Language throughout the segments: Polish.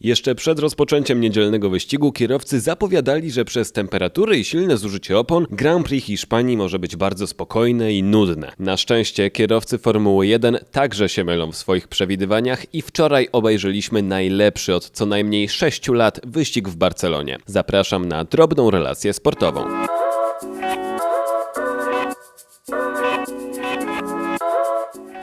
Jeszcze przed rozpoczęciem niedzielnego wyścigu kierowcy zapowiadali, że przez temperatury i silne zużycie opon Grand Prix Hiszpanii może być bardzo spokojne i nudne. Na szczęście kierowcy Formuły 1 także się mylą w swoich przewidywaniach i wczoraj obejrzeliśmy najlepszy od co najmniej 6 lat wyścig w Barcelonie. Zapraszam na drobną relację sportową.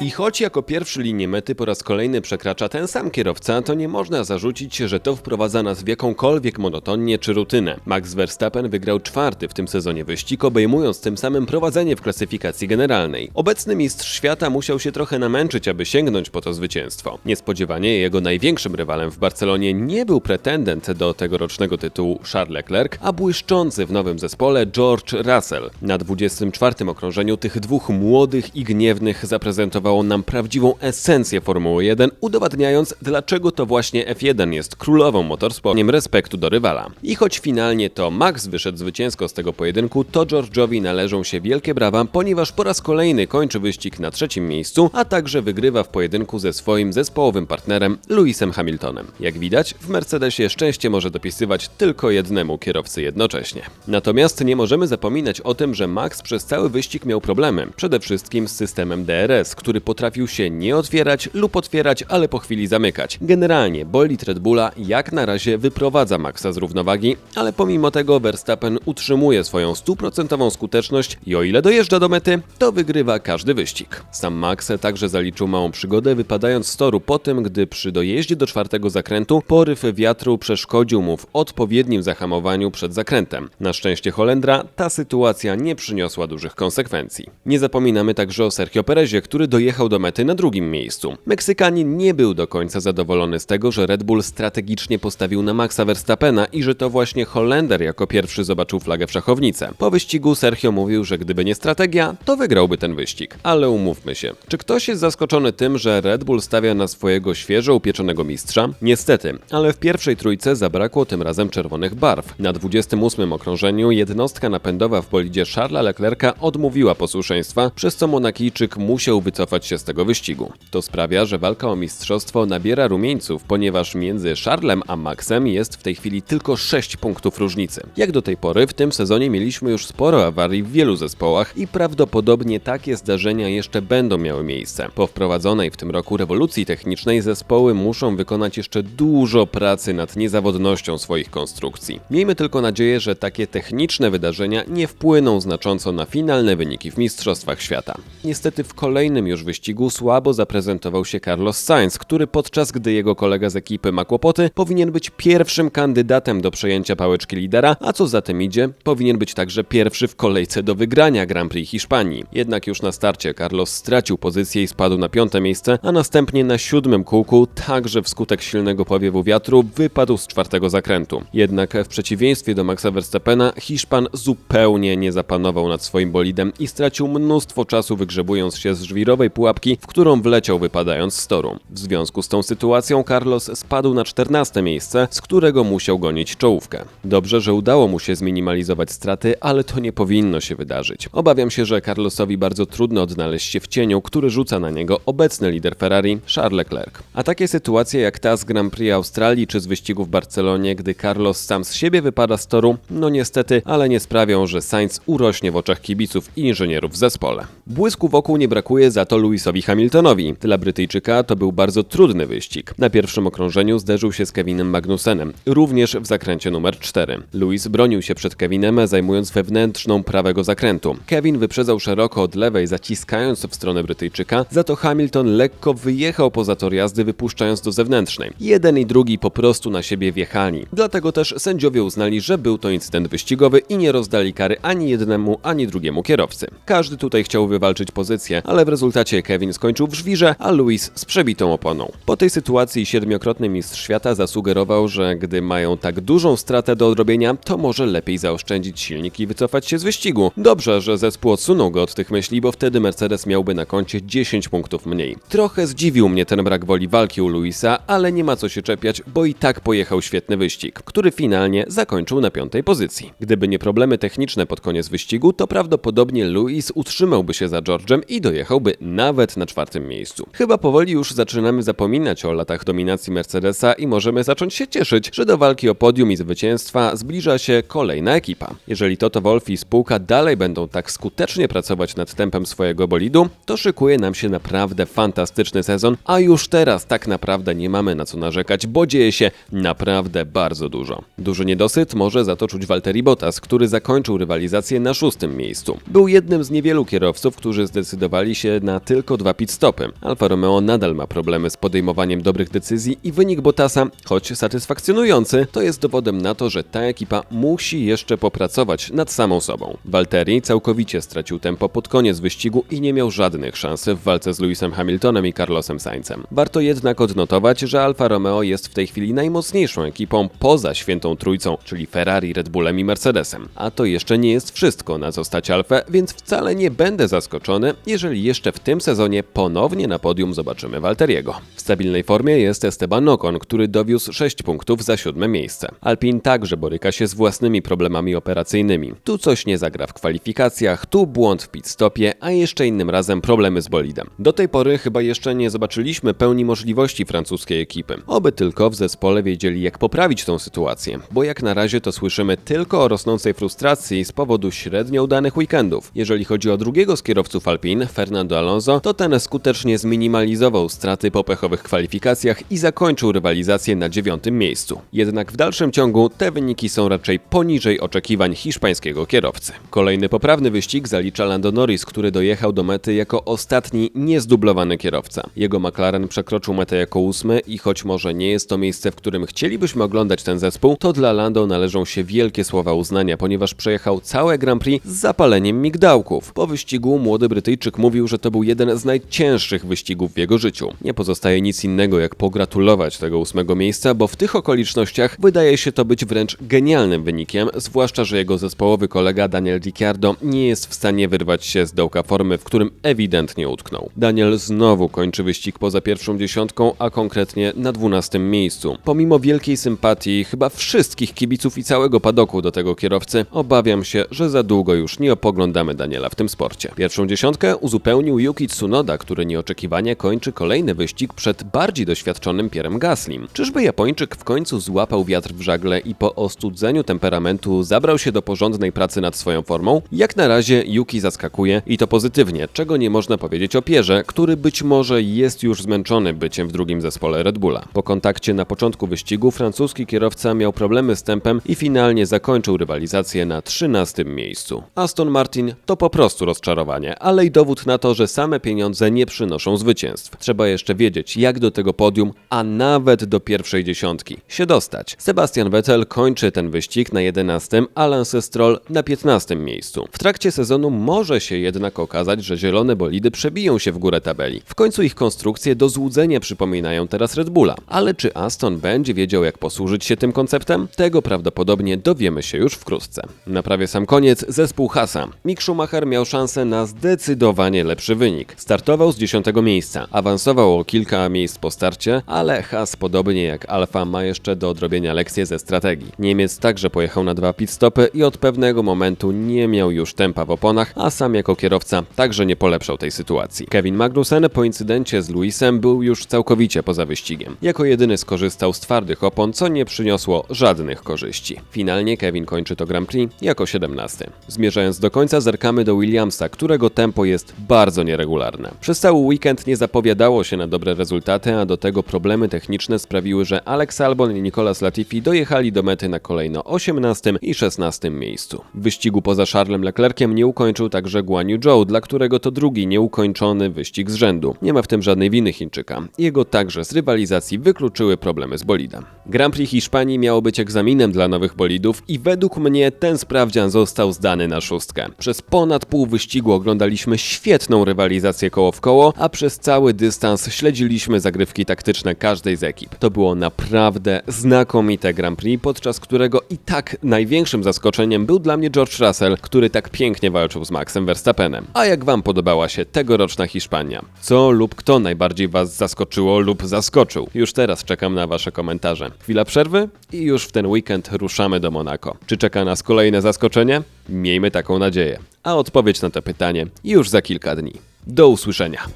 I choć jako pierwszy linię mety po raz kolejny przekracza ten sam kierowca, to nie można zarzucić, że to wprowadza nas w jakąkolwiek monotonię czy rutynę. Max Verstappen wygrał czwarty w tym sezonie wyścig, obejmując tym samym prowadzenie w klasyfikacji generalnej. Obecny mistrz świata musiał się trochę namęczyć, aby sięgnąć po to zwycięstwo. Niespodziewanie jego największym rywalem w Barcelonie nie był pretendent do tegorocznego tytułu Charles Leclerc, a błyszczący w nowym zespole George Russell. Na 24 okrążeniu tych dwóch młodych i gniewnych zaprezentował zaprezentowało nam prawdziwą esencję Formuły 1, udowadniając, dlaczego to właśnie F1 jest królową motorsportem respektu do rywala. I choć finalnie to Max wyszedł zwycięsko z tego pojedynku, to George'owi należą się wielkie brawa, ponieważ po raz kolejny kończy wyścig na trzecim miejscu, a także wygrywa w pojedynku ze swoim zespołowym partnerem Lewisem Hamiltonem. Jak widać, w Mercedesie szczęście może dopisywać tylko jednemu kierowcy jednocześnie. Natomiast nie możemy zapominać o tym, że Max przez cały wyścig miał problemy, przede wszystkim z systemem DRS, który potrafił się nie otwierać lub otwierać, ale po chwili zamykać. Generalnie bolid Red Bulla jak na razie wyprowadza Maxa z równowagi, ale pomimo tego Verstappen utrzymuje swoją stuprocentową skuteczność i o ile dojeżdża do mety, to wygrywa każdy wyścig. Sam Max także zaliczył małą przygodę wypadając z toru po tym, gdy przy dojeździe do czwartego zakrętu poryw wiatru przeszkodził mu w odpowiednim zahamowaniu przed zakrętem. Na szczęście Holendra ta sytuacja nie przyniosła dużych konsekwencji. Nie zapominamy także o Sergio Perezie, który dojechał dojechał do mety na drugim miejscu. Meksykanin nie był do końca zadowolony z tego, że Red Bull strategicznie postawił na Maxa Verstappena i że to właśnie Holender jako pierwszy zobaczył flagę w szachownicę. Po wyścigu Sergio mówił, że gdyby nie strategia, to wygrałby ten wyścig. Ale umówmy się. Czy ktoś jest zaskoczony tym, że Red Bull stawia na swojego świeżo upieczonego mistrza? Niestety, ale w pierwszej trójce zabrakło tym razem czerwonych barw. Na 28 okrążeniu jednostka napędowa w bolidzie Charlesa Leclerca odmówiła posłuszeństwa, przez co Monakijczyk musiał wycofać się z tego wyścigu. To sprawia, że walka o mistrzostwo nabiera rumieńców, ponieważ między Charlem a Maxem jest w tej chwili tylko 6 punktów różnicy. Jak do tej pory, w tym sezonie mieliśmy już sporo awarii w wielu zespołach i prawdopodobnie takie zdarzenia jeszcze będą miały miejsce. Po wprowadzonej w tym roku rewolucji technicznej zespoły muszą wykonać jeszcze dużo pracy nad niezawodnością swoich konstrukcji. Miejmy tylko nadzieję, że takie techniczne wydarzenia nie wpłyną znacząco na finalne wyniki w Mistrzostwach Świata. Niestety w kolejnym już wyścigu słabo zaprezentował się Carlos Sainz, który podczas gdy jego kolega z ekipy ma kłopoty, powinien być pierwszym kandydatem do przejęcia pałeczki lidera, a co za tym idzie, powinien być także pierwszy w kolejce do wygrania Grand Prix Hiszpanii. Jednak już na starcie Carlos stracił pozycję i spadł na piąte miejsce, a następnie na siódmym kółku, także wskutek silnego powiewu wiatru, wypadł z czwartego zakrętu. Jednak w przeciwieństwie do Maxa Verstappena, Hiszpan zupełnie nie zapanował nad swoim bolidem i stracił mnóstwo czasu wygrzebując się z żwirowej pułapki, w którą wleciał wypadając z toru. W związku z tą sytuacją Carlos spadł na 14 miejsce, z którego musiał gonić czołówkę. Dobrze, że udało mu się zminimalizować straty, ale to nie powinno się wydarzyć. Obawiam się, że Carlosowi bardzo trudno odnaleźć się w cieniu, który rzuca na niego obecny lider Ferrari, Charles Leclerc. A takie sytuacje jak ta z Grand Prix Australii czy z wyścigu w Barcelonie, gdy Carlos sam z siebie wypada z toru, no niestety, ale nie sprawią, że Sainz urośnie w oczach kibiców i inżynierów w zespole. Błysku wokół nie brakuje za to Lewisowi Hamiltonowi. Dla Brytyjczyka to był bardzo trudny wyścig. Na pierwszym okrążeniu zderzył się z Kevinem Magnusenem, również w zakręcie numer 4. Lewis bronił się przed Kevinem, zajmując wewnętrzną prawego zakrętu. Kevin wyprzedzał szeroko od lewej, zaciskając w stronę Brytyjczyka, za to Hamilton lekko wyjechał poza tor jazdy, wypuszczając do zewnętrznej. Jeden i drugi po prostu na siebie wjechali. Dlatego też sędziowie uznali, że był to incydent wyścigowy i nie rozdali kary ani jednemu, ani drugiemu kierowcy. Każdy tutaj chciał wywalczyć pozycję, ale w rezultacie Kevin skończył w żwirze, a Luis z przebitą oponą. Po tej sytuacji siedmiokrotny mistrz świata zasugerował, że gdy mają tak dużą stratę do odrobienia, to może lepiej zaoszczędzić silnik i wycofać się z wyścigu. Dobrze, że zespół odsunął go od tych myśli, bo wtedy Mercedes miałby na koncie 10 punktów mniej. Trochę zdziwił mnie ten brak woli walki u Luisa, ale nie ma co się czepiać, bo i tak pojechał świetny wyścig, który finalnie zakończył na piątej pozycji. Gdyby nie problemy techniczne pod koniec wyścigu, to prawdopodobnie Luis utrzymałby się za George'em i dojechałby na nawet na czwartym miejscu. Chyba powoli już zaczynamy zapominać o latach dominacji Mercedesa i możemy zacząć się cieszyć, że do walki o podium i zwycięstwa zbliża się kolejna ekipa. Jeżeli Toto Wolff i spółka dalej będą tak skutecznie pracować nad tempem swojego bolidu, to szykuje nam się naprawdę fantastyczny sezon, a już teraz tak naprawdę nie mamy na co narzekać, bo dzieje się naprawdę bardzo dużo. Duży niedosyt może za to czuć Valtteri Bottas, który zakończył rywalizację na szóstym miejscu. Był jednym z niewielu kierowców, którzy zdecydowali się na tylko dwa pit stopy. Alfa Romeo nadal ma problemy z podejmowaniem dobrych decyzji i wynik Bottasa, choć satysfakcjonujący, to jest dowodem na to, że ta ekipa musi jeszcze popracować nad samą sobą. Valtteri całkowicie stracił tempo pod koniec wyścigu i nie miał żadnych szans w walce z Lewisem Hamiltonem i Carlosem Sainzem. Warto jednak odnotować, że Alfa Romeo jest w tej chwili najmocniejszą ekipą poza świętą trójcą, czyli Ferrari, Red Bullem i Mercedesem. A to jeszcze nie jest wszystko na zostać Alfę, więc wcale nie będę zaskoczony, jeżeli jeszcze w tym sezonie ponownie na podium zobaczymy Valteriego. W stabilnej formie jest Esteban Ocon, który dowiózł 6 punktów za siódme miejsce. Alpin także boryka się z własnymi problemami operacyjnymi. Tu coś nie zagra w kwalifikacjach, tu błąd w pit stopie, a jeszcze innym razem problemy z bolidem. Do tej pory chyba jeszcze nie zobaczyliśmy pełni możliwości francuskiej ekipy. Oby tylko w zespole wiedzieli jak poprawić tą sytuację, bo jak na razie to słyszymy tylko o rosnącej frustracji z powodu średnio udanych weekendów. Jeżeli chodzi o drugiego z kierowców Alpin, Fernando Alonso, to ten skutecznie zminimalizował straty po pechowych kwalifikacjach i zakończył rywalizację na dziewiątym miejscu. Jednak w dalszym ciągu te wyniki są raczej poniżej oczekiwań hiszpańskiego kierowcy. Kolejny poprawny wyścig zalicza Lando Norris, który dojechał do mety jako ostatni niezdublowany kierowca. Jego McLaren przekroczył metę jako ósmy i choć może nie jest to miejsce, w którym chcielibyśmy oglądać ten zespół, to dla Lando należą się wielkie słowa uznania, ponieważ przejechał całe Grand Prix z zapaleniem migdałków. Po wyścigu młody Brytyjczyk mówił, że to był jeden z najcięższych wyścigów w jego życiu. Nie pozostaje nic innego jak pogratulować tego ósmego miejsca, bo w tych okolicznościach wydaje się to być wręcz genialnym wynikiem, zwłaszcza, że jego zespołowy kolega Daniel Ricciardo nie jest w stanie wyrwać się z dołka formy, w którym ewidentnie utknął. Daniel znowu kończy wyścig poza pierwszą dziesiątką, a konkretnie na dwunastym miejscu. Pomimo wielkiej sympatii chyba wszystkich kibiców i całego padoku do tego kierowcy, obawiam się, że za długo już nie opoglądamy Daniela w tym sporcie. Pierwszą dziesiątkę uzupełnił Yuki Tsunoda, który nieoczekiwanie kończy kolejny wyścig przed bardziej doświadczonym Pierem Gaslim. Czyżby Japończyk w końcu złapał wiatr w żagle i po ostudzeniu temperamentu zabrał się do porządnej pracy nad swoją formą? Jak na razie Yuki zaskakuje i to pozytywnie, czego nie można powiedzieć o Pierze, który być może jest już zmęczony byciem w drugim zespole Red Bulla. Po kontakcie na początku wyścigu francuski kierowca miał problemy z tempem i finalnie zakończył rywalizację na 13 miejscu. Aston Martin to po prostu rozczarowanie, ale i dowód na to, że same pieniądze nie przynoszą zwycięstw. Trzeba jeszcze wiedzieć, jak do tego podium, a nawet do pierwszej dziesiątki się dostać. Sebastian Vettel kończy ten wyścig na 11, a Lance Stroll na 15 miejscu. W trakcie sezonu może się jednak okazać, że zielone bolidy przebiją się w górę tabeli. W końcu ich konstrukcje do złudzenia przypominają teraz Red Bulla. Ale czy Aston będzie wiedział, jak posłużyć się tym konceptem? Tego prawdopodobnie dowiemy się już wkrótce. Na prawie sam koniec zespół Hasa. Mick Schumacher miał szansę na zdecydowanie lepszy wynik. Startował z 10 miejsca, awansował o kilka miejsc po starcie, ale Haas podobnie jak Alfa ma jeszcze do odrobienia lekcje ze strategii. Niemiec także pojechał na dwa pit stopy i od pewnego momentu nie miał już tempa w oponach, a sam jako kierowca także nie polepszał tej sytuacji. Kevin Magnussen po incydencie z Luisem był już całkowicie poza wyścigiem. Jako jedyny skorzystał z twardych opon, co nie przyniosło żadnych korzyści. Finalnie Kevin kończy to Grand Prix jako 17. Zmierzając do końca zerkamy do Williamsa, którego tempo jest bardzo nieregularne. Przez cały weekend nie zapowiadało się na dobre rezultaty, a do tego problemy techniczne sprawiły, że Alex Albon i Nicolas Latifi dojechali do mety na kolejno 18 i 16 miejscu. W wyścigu poza Charlesem Leclerciem nie ukończył także Guan Yu Zhou, dla którego to drugi nieukończony wyścig z rzędu. Nie ma w tym żadnej winy Chińczyka. Jego także z rywalizacji wykluczyły problemy z bolidem. Grand Prix Hiszpanii miało być egzaminem dla nowych bolidów i według mnie ten sprawdzian został zdany na szóstkę. Przez ponad pół wyścigu oglądaliśmy świetną rywalizację koło w koło, a przez cały dystans śledziliśmy zagrywki taktyczne każdej z ekip. To było naprawdę znakomite Grand Prix, podczas którego i tak największym zaskoczeniem był dla mnie George Russell, który tak pięknie walczył z Maxem Verstappenem. A jak wam podobała się tegoroczna Hiszpania? Co lub kto najbardziej was zaskoczyło lub zaskoczył? Już teraz czekam na wasze komentarze. Chwila przerwy i już w ten weekend ruszamy do Monako. Czy czeka nas kolejne zaskoczenie? Miejmy taką nadzieję. A odpowiedź na to pytanie już za kilka dni. Do usłyszenia.